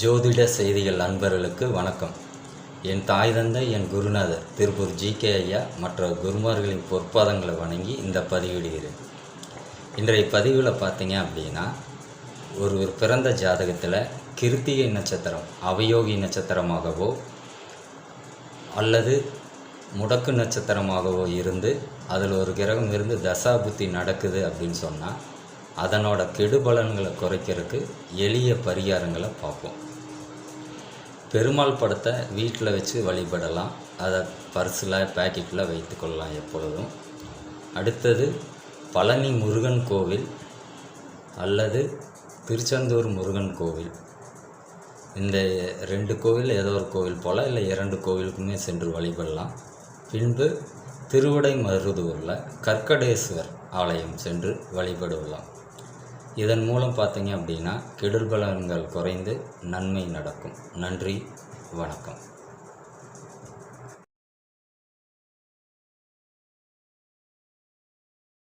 ஜோதிட செய்திகள் அன்பர்களுக்கு வணக்கம். என் தாய் தந்தை என் குருநாதர் திருப்பூர் ஜி. கே. ஐயா மற்ற குருமார்களின் பொற்பாதங்களை வணங்கி இந்த பதிவிடுகிறேன். இன்றைய பதிவில் பார்த்தீங்க அப்படின்னா ஒருவர் பிறந்த ஜாதகத்தில் கிருத்திகை நட்சத்திரம் அவயோகி நட்சத்திரமாகவோ அல்லது முடக்கு நட்சத்திரமாகவோ இருந்து அதில் ஒரு கிரகம் இருந்து தசாபுத்தி நடக்குது அப்படின்னு சொன்னால் அதனோட கெடுபலன்களை குறைக்கிறதுக்கு எளிய பரிகாரங்களை பார்ப்போம். பெருமாள் படத்தை வீட்டில் வச்சு வழிபடலாம். அதை பர்ஸில் பேக்கெட்டில் வைத்துக்கொள்ளலாம் எப்பொழுதும். அடுத்தது பழனி முருகன் கோவில் அல்லது திருச்செந்தூர் முருகன் கோவில். இந்த ரெண்டு கோவில் ஏதோ ஒரு கோவில் போல் இல்லை இரண்டு கோவிலுக்குமே சென்று வழிபடலாம். பின்பு திருவிடை மருதூரில் கற்கடேஸ்வர் ஆலயம் சென்று வழிபடலாம் இதன் மூலம் பார்த்தீங்க அப்படின்னா கெடுபலன்கள் குறைந்து நன்மை நடக்கும். நன்றி வணக்கம்.